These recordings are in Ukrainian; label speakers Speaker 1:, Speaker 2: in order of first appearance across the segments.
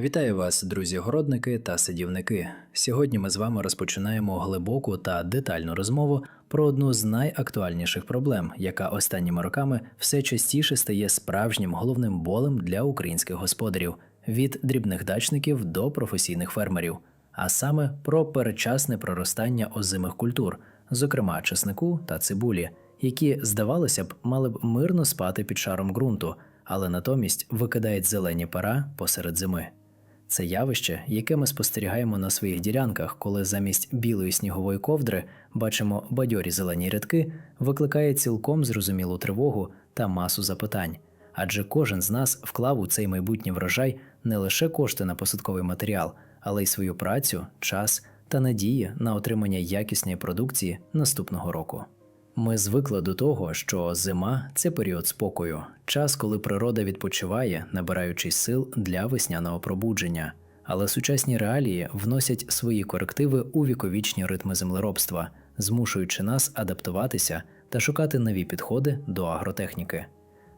Speaker 1: Вітаю вас, друзі-городники та садівники. Сьогодні ми з вами розпочинаємо глибоку та детальну розмову про одну з найактуальніших проблем, яка останніми роками все частіше стає справжнім головним болем для українських господарів від дрібних дачників до професійних фермерів, а саме про передчасне проростання озимих культур, зокрема чеснику та цибулі, які, здавалося б, мали б мирно спати під шаром ґрунту, але натомість викидають зелені пера посеред зими. Це явище, яке ми спостерігаємо на своїх ділянках, коли замість білої снігової ковдри бачимо бадьорі зелені рядки, викликає цілком зрозумілу тривогу та масу запитань. Адже кожен з нас вклав у цей майбутній врожай не лише кошти на посадковий матеріал, але й свою працю, час та надії на отримання якісної продукції наступного року. Ми звикли до того, що зима це період спокою, час, коли природа відпочиває, набираючись сил для весняного пробудження. Але сучасні реалії вносять свої корективи у віковічні ритми землеробства, змушуючи нас адаптуватися та шукати нові підходи до агротехніки.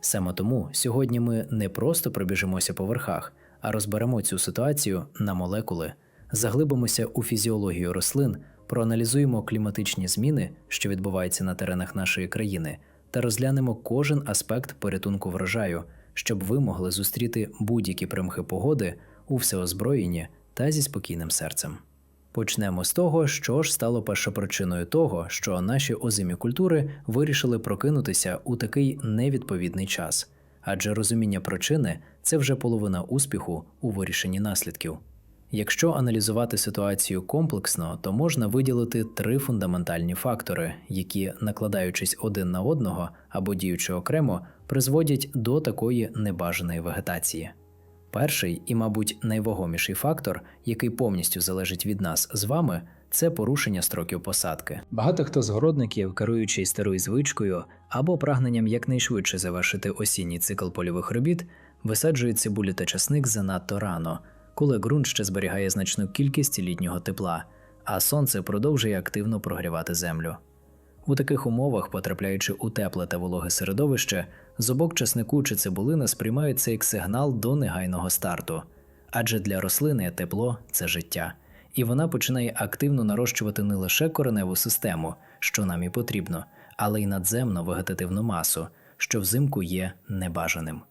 Speaker 1: Саме тому сьогодні ми не просто пробіжимося по верхах, а розберемо цю ситуацію на молекули, заглибимося у фізіологію рослин, проаналізуємо кліматичні зміни, що відбуваються на теренах нашої країни, та розглянемо кожен аспект порятунку врожаю, щоб ви могли зустріти будь-які примхи погоди у всеозброєнні та зі спокійним серцем. Почнемо з того, що ж стало першопричиною того, що наші озимі культури вирішили прокинутися у такий невідповідний час, адже розуміння причини це вже половина успіху у вирішенні наслідків. Якщо аналізувати ситуацію комплексно, то можна виділити три фундаментальні фактори, які, накладаючись один на одного або діючи окремо, призводять до такої небажаної вегетації. Перший і, мабуть, найвагоміший фактор, який повністю залежить від нас з вами, це порушення строків посадки. Багато хто з городників, керуючись старою звичкою або прагненням якнайшвидше завершити осінній цикл польових робіт, висаджує цибулю та часник занадто рано, коли ґрунт ще зберігає значну кількість літнього тепла, а сонце продовжує активно прогрівати землю. У таких умовах, потрапляючи у тепле та вологе середовище, зубок часнику чи цибулина сприймаються як сигнал до негайного старту, адже для рослини тепло це життя, і вона починає активно нарощувати не лише кореневу систему, що нам і потрібно, але й надземну вегетативну масу, що взимку є небажаним.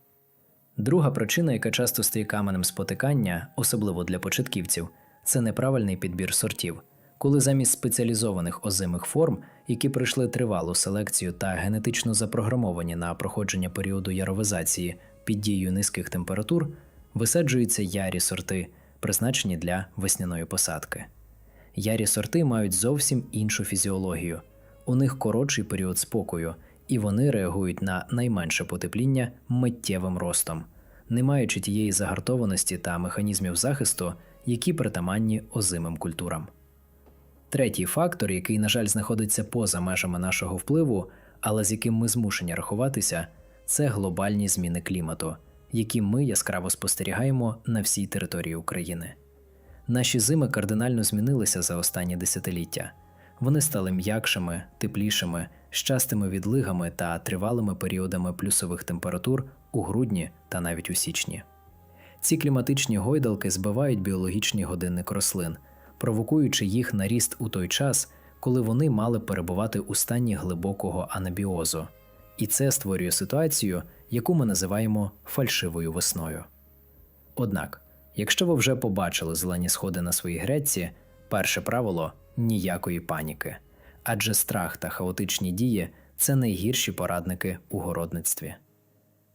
Speaker 1: Друга причина, яка часто стає каменем спотикання, особливо для початківців, це неправильний підбір сортів, коли замість спеціалізованих озимих форм, які пройшли тривалу селекцію та генетично запрограмовані на проходження періоду яровизації під дією низьких температур, висаджуються ярі сорти, призначені для весняної посадки. Ярі сорти мають зовсім іншу фізіологію, у них коротший період спокою, і вони реагують на найменше потепління миттєвим ростом, не маючи тієї загартованості та механізмів захисту, які притаманні озимим культурам. Третій фактор, який, на жаль, знаходиться поза межами нашого впливу, але з яким ми змушені рахуватися, це глобальні зміни клімату, які ми яскраво спостерігаємо на всій території України. Наші зими кардинально змінилися за останні десятиліття. Вони стали м'якшими, теплішими, з частими відлигами та тривалими періодами плюсових температур у грудні та навіть у січні. Ці кліматичні гойдалки збивають біологічний годинник рослин, провокуючи їх на ріст у той час, коли вони мали перебувати у стані глибокого анабіозу. І це створює ситуацію, яку ми називаємо фальшивою весною. Однак, якщо ви вже побачили зелені сходи на своїй грядці, перше правило ніякої паніки, адже страх та хаотичні дії це найгірші порадники у городництві.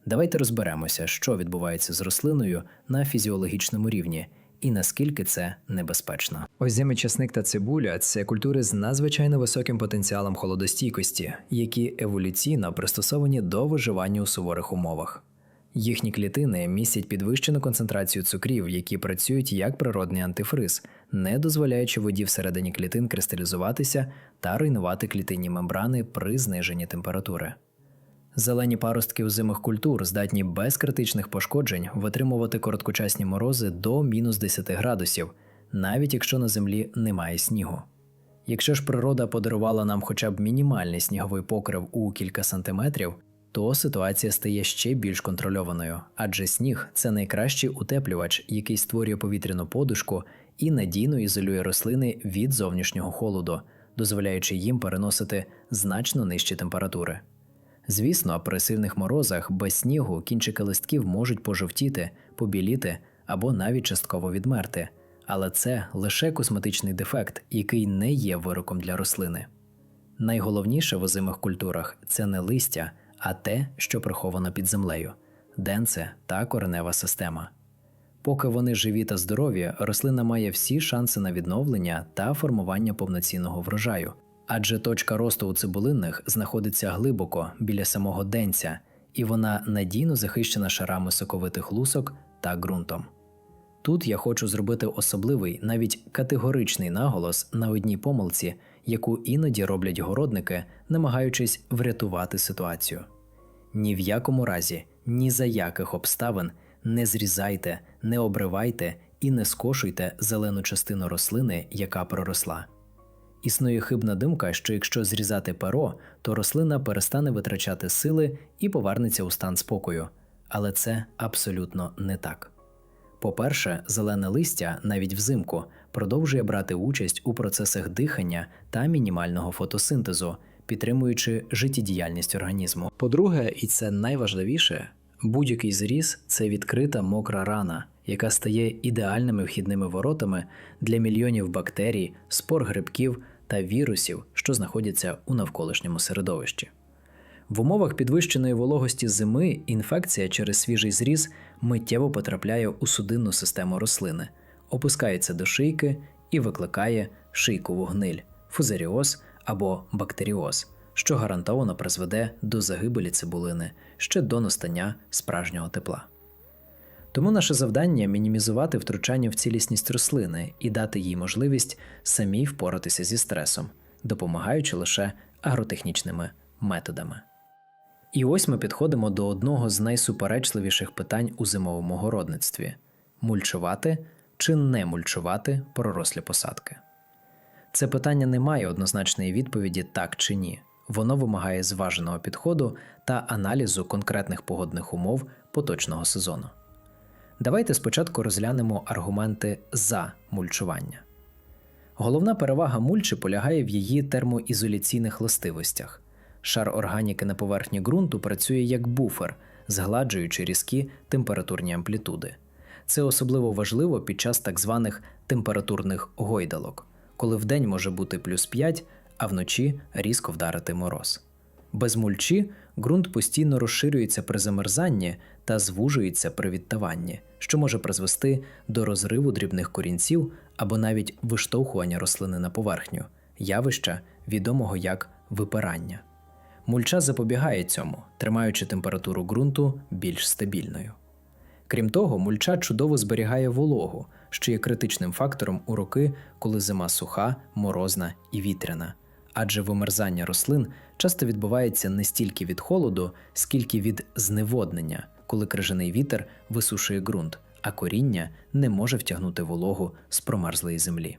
Speaker 1: Давайте розберемося, що відбувається з рослиною на фізіологічному рівні і наскільки це небезпечно. Озимий часник та цибуля це культури з надзвичайно високим потенціалом холодостійкості, які еволюційно пристосовані до виживання у суворих умовах. Їхні клітини містять підвищену концентрацію цукрів, які працюють як природний антифриз, не дозволяючи воді всередині клітин кристалізуватися та руйнувати клітинні мембрани при зниженні температури. Зелені паростки озимих культур здатні без критичних пошкоджень витримувати короткочасні морози до мінус 10 градусів, навіть якщо на землі немає снігу. Якщо ж природа подарувала нам хоча б мінімальний сніговий покрив у кілька сантиметрів, то ситуація стає ще більш контрольованою, адже сніг це найкращий утеплювач, який створює повітряну подушку і надійно ізолює рослини від зовнішнього холоду, дозволяючи їм переносити значно нижчі температури. Звісно, при сильних морозах без снігу кінчики листків можуть пожовтіти, побіліти або навіть частково відмерти, але це лише косметичний дефект, який не є вироком для рослини. Найголовніше в озимих культурах це не листя, а те, що приховано під землею денце та коренева система. Поки вони живі та здорові, рослина має всі шанси на відновлення та формування повноцінного врожаю, адже точка росту у цибулинних знаходиться глибоко біля самого денця, і вона надійно захищена шарами соковитих лусок та ґрунтом. Тут я хочу зробити особливий, навіть категоричний наголос на одній помилці, яку іноді роблять городники, намагаючись врятувати ситуацію. Ні в якому разі, ні за яких обставин не зрізайте, не обривайте і не скошуйте зелену частину рослини, яка проросла. Існує хибна думка, що якщо зрізати перо, то рослина перестане витрачати сили і повернеться у стан спокою. Але це абсолютно не так. По-перше, зелене листя навіть взимку продовжує брати участь у процесах дихання та мінімального фотосинтезу, підтримуючи життєдіяльність організму. По-друге, і це найважливіше, будь-який зріз це відкрита мокра рана, яка стає ідеальними вхідними воротами для мільйонів бактерій, спор грибків та вірусів, що знаходяться у навколишньому середовищі. В умовах підвищеної вологості зими інфекція через свіжий зріз миттєво потрапляє у судинну систему рослини, опускається до шийки і викликає шийкову гниль, фузаріоз або бактеріоз, що гарантовано призведе до загибелі цибулини ще до настання справжнього тепла. Тому наше завдання мінімізувати втручання в цілісність рослини і дати їй можливість самій впоратися зі стресом, допомагаючи лише агротехнічними методами. І ось ми підходимо до одного з найсуперечливіших питань у зимовому городництві мульчувати чи не мульчувати пророслі посадки. Це питання не має однозначної відповіді так чи ні. Воно вимагає зваженого підходу та аналізу конкретних погодних умов поточного сезону. Давайте спочатку розглянемо аргументи за мульчування. Головна перевага мульчі полягає в її термоізоляційних властивостях. Шар органіки на поверхні ґрунту працює як буфер, згладжуючи різкі температурні амплітуди. Це особливо важливо під час так званих температурних гойдалок, коли вдень може бути плюс 5, а вночі різко вдарити мороз. Без мульчі ґрунт постійно розширюється при замерзанні та звужується при відтаванні, що може призвести до розриву дрібних корінців або навіть виштовхування рослини на поверхню, явища, відомого як випирання. Мульча запобігає цьому, тримаючи температуру ґрунту більш стабільною. Крім того, мульча чудово зберігає вологу, що є критичним фактором у роки, коли зима суха, морозна і вітряна, адже вимерзання рослин часто відбувається не стільки від холоду, скільки від зневоднення, коли крижаний вітер висушує ґрунт, а коріння не може втягнути вологу з промерзлої землі.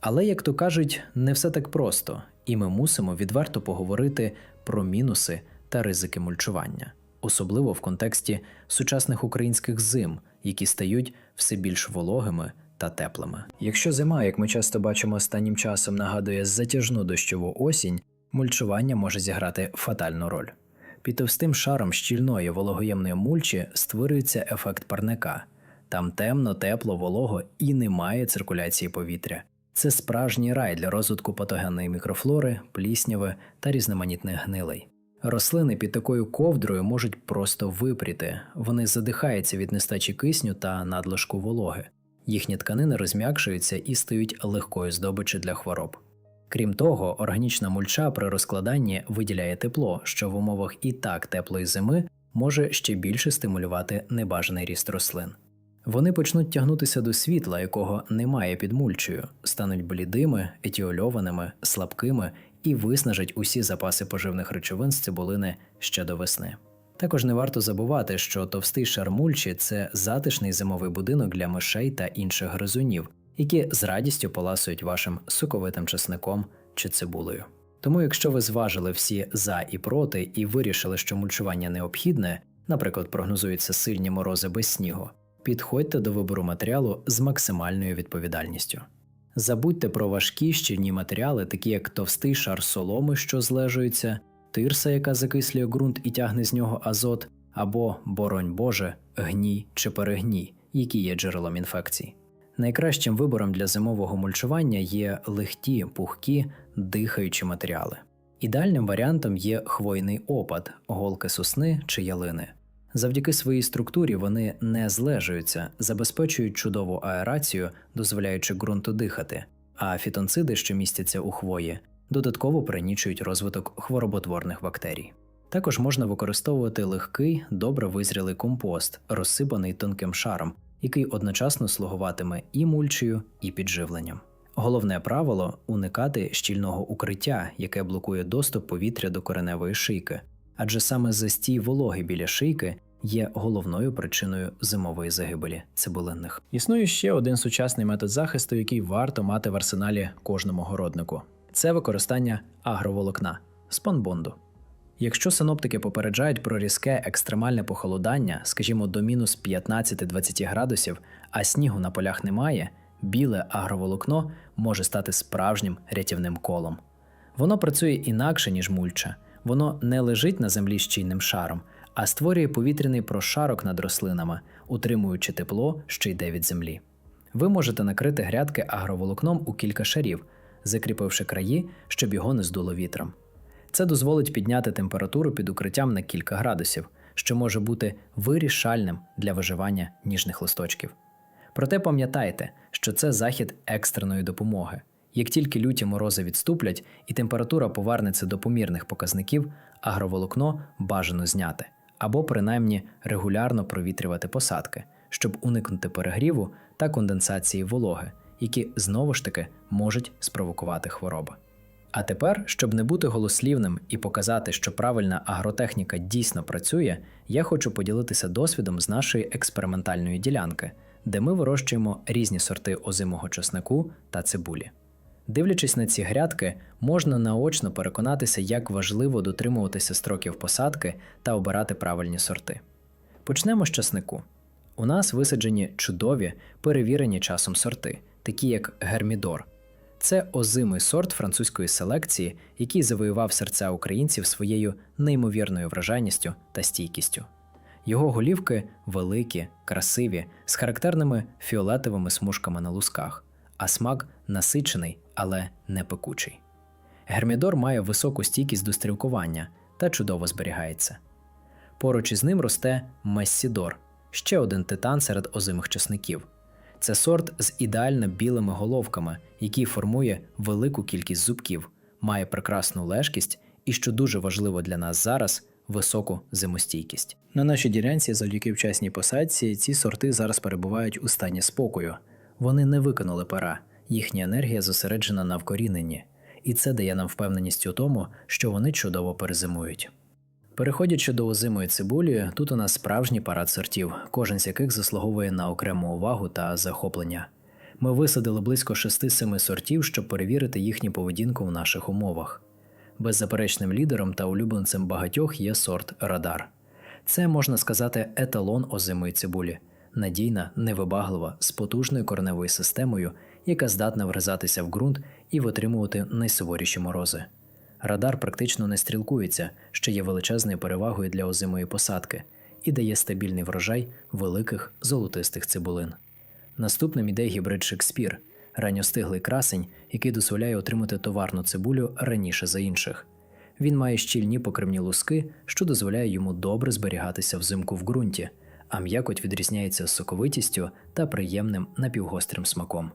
Speaker 1: Але, як то кажуть, не все так просто, і ми мусимо відверто поговорити про мінуси та ризики мульчування, особливо в контексті сучасних українських зим, які стають все більш вологими та теплими. Якщо зима, як ми часто бачимо останнім часом, нагадує затяжну дощову осінь, мульчування може зіграти фатальну роль. Під товстим шаром щільної вологоємної мульчі створюється ефект парника. Там темно, тепло, волого і немає циркуляції повітря. Це справжній рай для розвитку патогенної мікрофлори, плісняви та різноманітних гнилей. Рослини під такою ковдрою можуть просто випріти, вони задихаються від нестачі кисню та надлишку вологи. Їхні тканини розм'якшуються і стають легкою здобиччю для хвороб. Крім того, органічна мульча при розкладанні виділяє тепло, що в умовах і так теплої зими може ще більше стимулювати небажаний ріст рослин. Вони почнуть тягнутися до світла, якого немає під мульчею, стануть блідими, етіольованими, слабкими і виснажать усі запаси поживних речовин з цибулини ще до весни. Також не варто забувати, що товстий шар мульчі це затишний зимовий будинок для мишей та інших гризунів, які з радістю поласують вашим соковитим чесником чи цибулею. Тому, якщо ви зважили всі за і проти і вирішили, що мульчування необхідне, наприклад, прогнозуються сильні морози без снігу, підходьте до вибору матеріалу з максимальною відповідальністю. Забудьте про важкі щільні матеріали, такі як товстий шар соломи, що злежується, тирса, яка закислює ґрунт і тягне з нього азот, або, боронь Боже, гній чи перегній, які є джерелом інфекцій. Найкращим вибором для зимового мульчування є легкі, пухкі, дихаючі матеріали. Ідеальним варіантом є хвойний опад, голки сосни чи ялини. Завдяки своїй структурі вони не злежуються, забезпечують чудову аерацію, дозволяючи ґрунту дихати, а фітонциди, що містяться у хвої, додатково пригнічують розвиток хвороботворних бактерій. Також можна використовувати легкий, добре визрілий компост, розсипаний тонким шаром, який одночасно слугуватиме і мульчею, і підживленням. Головне правило уникати щільного укриття, яке блокує доступ повітря до кореневої шийки, адже саме застій вологи біля шийки є головною причиною зимової загибелі цибулинних. Існує ще один сучасний метод захисту, який варто мати в арсеналі кожному городнику: це використання агроволокна спанбонду. Якщо синоптики попереджають про різке екстремальне похолодання, скажімо, до мінус 15-20 градусів, а снігу на полях немає, біле агроволокно може стати справжнім рятівним колом. Воно працює інакше, ніж мульча. Воно не лежить на землі щільним шаром, а створює повітряний прошарок над рослинами, утримуючи тепло, що йде від землі. Ви можете накрити грядки агроволокном у кілька шарів, закріпивши краї, щоб його не здуло вітром. Це дозволить підняти температуру під укриттям на кілька градусів, що може бути вирішальним для виживання ніжних листочків. Проте пам'ятайте, що це захід екстреної допомоги. Як тільки люті морози відступлять і температура повернеться до помірних показників, агроволокно бажано зняти або принаймні регулярно провітрювати посадки, щоб уникнути перегріву та конденсації вологи, які знову ж таки можуть спровокувати хвороби. А тепер, щоб не бути голослівним і показати, що правильна агротехніка дійсно працює, я хочу поділитися досвідом з нашої експериментальної ділянки, де ми вирощуємо різні сорти озимого чеснику та цибулі. Дивлячись на ці грядки, можна наочно переконатися, як важливо дотримуватися строків посадки та обирати правильні сорти. Почнемо з часнику. У нас висаджені чудові, перевірені часом сорти, такі як гермідор. Це озимий сорт французької селекції, який завоював серця українців своєю неймовірною вражайністю та стійкістю. Його голівки великі, красиві, з характерними фіолетовими смужками на лусках, а смак насичений, але не пекучий. Гермідор має високу стійкість до стрілкування та чудово зберігається. Поруч із ним росте Мессідор, ще один титан серед озимих часників. Це сорт з ідеально білими головками, який формує велику кількість зубків, має прекрасну лежкість і, що дуже важливо для нас зараз, високу зимостійкість. На нашій ділянці, завдяки вчасній посадці, ці сорти зараз перебувають у стані спокою. Вони не викинули пера, їхня енергія зосереджена на вкоріненні, і це дає нам впевненість у тому, що вони чудово перезимують. Переходячи до озимої цибулі, тут у нас справжній парад сортів, кожен з яких заслуговує на окрему увагу та захоплення. Ми висадили близько 6-7 сортів, щоб перевірити їхню поведінку в наших умовах. Беззаперечним лідером та улюбленцем багатьох є сорт Радар. Це можна сказати еталон озимої цибулі, надійна, невибаглива, з потужною кореневою системою, яка здатна вризатися в ґрунт і витримувати найсуворіші морози. Радар практично не стрілкується, що є величезною перевагою для озимої посадки, і дає стабільний врожай великих золотистих цибулин. Наступним іде гібрид Шекспір, ранньостиглий красень, який дозволяє отримати товарну цибулю раніше за інших. Він має щільні покривні луски, що дозволяє йому добре зберігатися взимку в ґрунті, а м'якоть відрізняється соковитістю та приємним напівгострим смаком.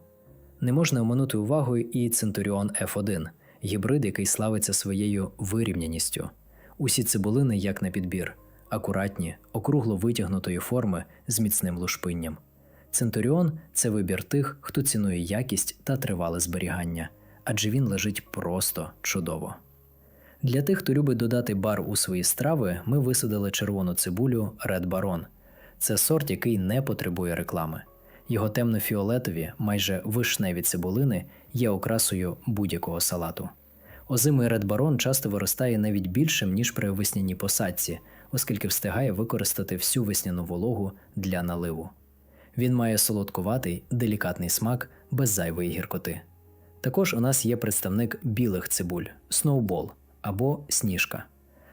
Speaker 1: Не можна оминути увагою і Центуріон F1 гібрид, який славиться своєю вирівняністю. Усі цибулини як на підбір, акуратні, округло витягнутої форми з міцним лушпинням. Центуріон це вибір тих, хто цінує якість та тривале зберігання, адже він лежить просто чудово. Для тих, хто любить додати бар у свої страви, ми висадили червону цибулю Red Baron. Це сорт, який не потребує реклами. Його темно-фіолетові, майже вишневі цибулини є окрасою будь-якого салату. Озимий редбарон часто виростає навіть більшим, ніж при весняній посадці, оскільки встигає використати всю весняну вологу для наливу. Він має солодкуватий, делікатний смак без зайвої гіркоти. Також у нас є представник білих цибуль сноубол або сніжка.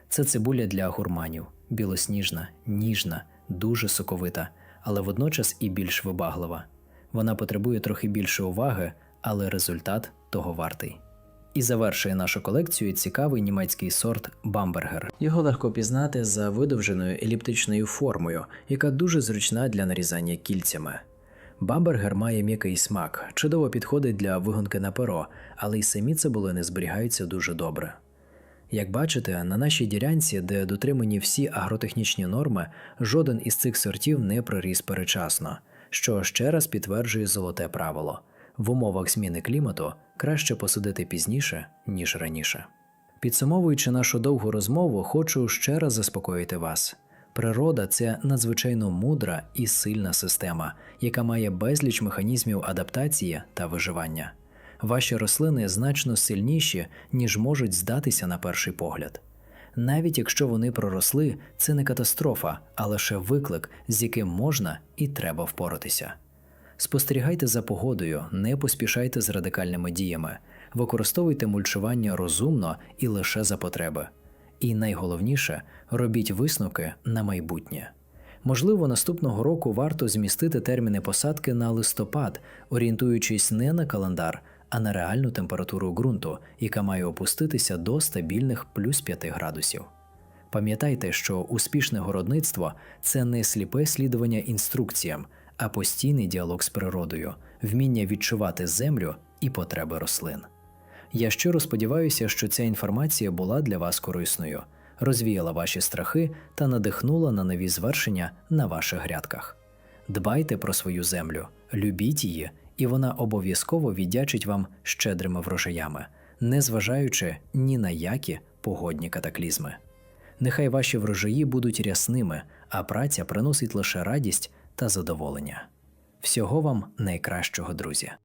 Speaker 1: Це цибуля для гурманів, білосніжна, ніжна, дуже соковита, але водночас і більш вибаглива. Вона потребує трохи більше уваги, але результат того вартий. І завершує нашу колекцію цікавий німецький сорт бамбергер. Його легко пізнати за видовженою еліптичною формою, яка дуже зручна для нарізання кільцями. Бамбергер має м'який смак, чудово підходить для вигонки на перо, але й самі цибулини зберігаються дуже добре. Як бачите, на нашій ділянці, де дотримані всі агротехнічні норми, жоден із цих сортів не проріс перечасно, що ще раз підтверджує золоте правило: в умовах зміни клімату краще посадити пізніше, ніж раніше. Підсумовуючи нашу довгу розмову, хочу ще раз заспокоїти вас. Природа це надзвичайно мудра і сильна система, яка має безліч механізмів адаптації та виживання. Ваші рослини значно сильніші, ніж можуть здатися на перший погляд. Навіть якщо вони проросли, це не катастрофа, а лише виклик, з яким можна і треба впоратися. Спостерігайте за погодою, не поспішайте з радикальними діями, використовуйте мульчування розумно і лише за потреби. І найголовніше робіть висновки на майбутнє. Можливо, наступного року варто змістити терміни посадки на листопад, орієнтуючись не на календар, а на реальну температуру ґрунту, яка має опуститися до стабільних плюс 5 градусів. Пам'ятайте, що успішне городництво це не сліпе слідування інструкціям, а постійний діалог з природою, вміння відчувати землю і потреби рослин. Я щиро сподіваюся, що ця інформація була для вас корисною, розвіяла ваші страхи та надихнула на нові звершення на ваших грядках. Дбайте про свою землю, любіть її, і вона обов'язково віддячить вам щедрими врожаями, незважаючи ні на які погодні катаклізми. Нехай ваші врожаї будуть рясними, а праця приносить лише радість та задоволення. Всього вам найкращого, друзі!